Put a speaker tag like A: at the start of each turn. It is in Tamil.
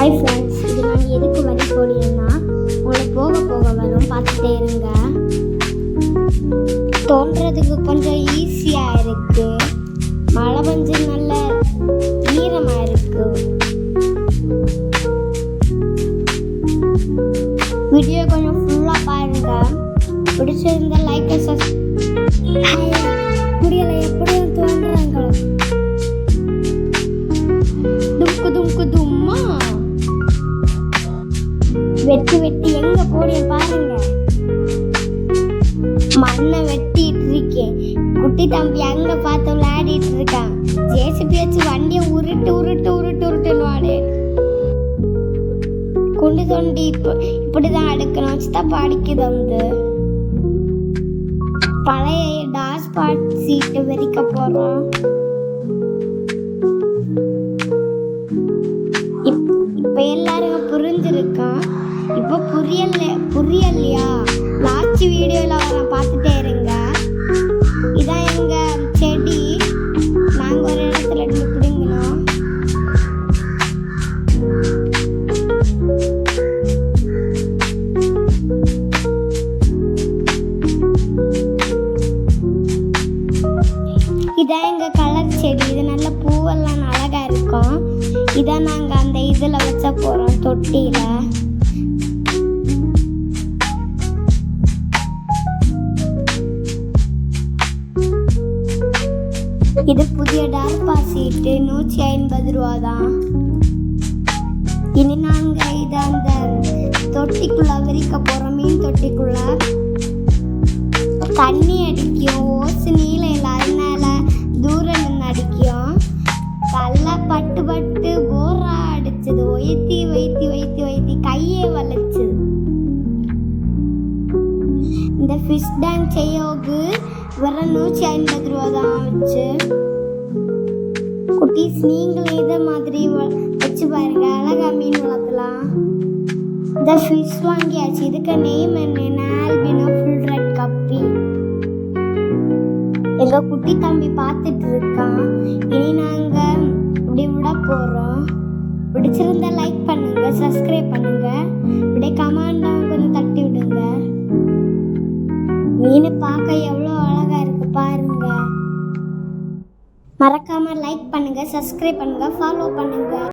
A: ஹாய் ஃப்ரெண்ட்ஸ் இது நான் எதுக்கு வரி போலியன்னா உங்களை போக போக வரும். பார்த்துட்டே இருங்க. தோன்றதுக்கு கொஞ்சம் ஈஸியாக இருக்கு. மழை பெஞ்சு நல்ல ஈரமாக இருக்கு. வீடியோ கொஞ்சம் ஃபுல்லாக பாருங்க. பிடிச்சிருந்தா வெட்டி வெட்டி எங்க போடிய பாருங்க மண்ணை வெட்டிட்டு இருக்கேன் குட்டி தம்பி அங்க பார்த்து விளையாடிட்டு இருக்கான் ஜேசிபி வச்சு வண்டியை உருட்டு உருட்டு உருட்டு உருட்டுன்னு வாடு குண்டு தோண்டி இப்போ இப்படிதான் அடுக்கணும் வச்சுதான் படிக்குது வந்து பழைய டாஸ் பாட் சீட்டு வெறிக்க போறோம் நெக்ஸ்ட் வீடியோவில் வரேன் பார்த்துட்டே இருங்க. இதான் எங்கள் செடி. நாங்கள் ஒரு இடத்துல இருந்து பிடுங்கினோம். இதான் எங்கள் கலர் செடி. இது நல்ல பூவெல்லாம் அழகாக இருக்கும். இதான் நாங்கள் அந்த இதில் வச்ச போகிறோம் தொட்டியில். இது புதிய டார்பா சீட்டு. நூற்றி ஐம்பது ரூபா தான் இனி நாங்கள் இதை அந்த தொட்டிக்குள்ள விரிக்க போகிறோம் மீன் தொட்டிக்குள்ள. தண்ணி அடிக்கும். ஓசு நீலையில் அதனால தூரம் நின்று அடிக்கும். கல்ல பட்டு பட்டு போரா அடிச்சது. ஒய்த்தி வைத்தி ஒய்த்தி ஒய்த்தி கையே வலிச்சுது. இந்த ஃபிஷ் டேங்க் செய்யோகு வெறும் நூற்றி ஐம்பது ரூபா தான் வச்சு குட்டீஸ் நீங்களும் இதை மாதிரி வச்சு பாருங்க. அழகா மீன் வளர்த்தலாம். இந்த ஃபிஷ் வாங்கியாச்சு. இதுக்கு நேம் என்ன ஆல்பினோ ஃபுல் ரெட் கப்பி எங்க குட்டி தம்பி பார்த்துட்டு இருக்கான். இனி நாங்க இப்படி விட போறோம். பிடிச்சிருந்தா லைக் பண்ணுங்க சப்ஸ்கிரைப் பண்ணுங்க. இப்படி கமாண்டாக கொஞ்சம் மறக்காமல் லைக் பண்ணுங்கள் சப்ஸ்கிரைப் பண்ணுங்க ஃபாலோ பண்ணுங்கள்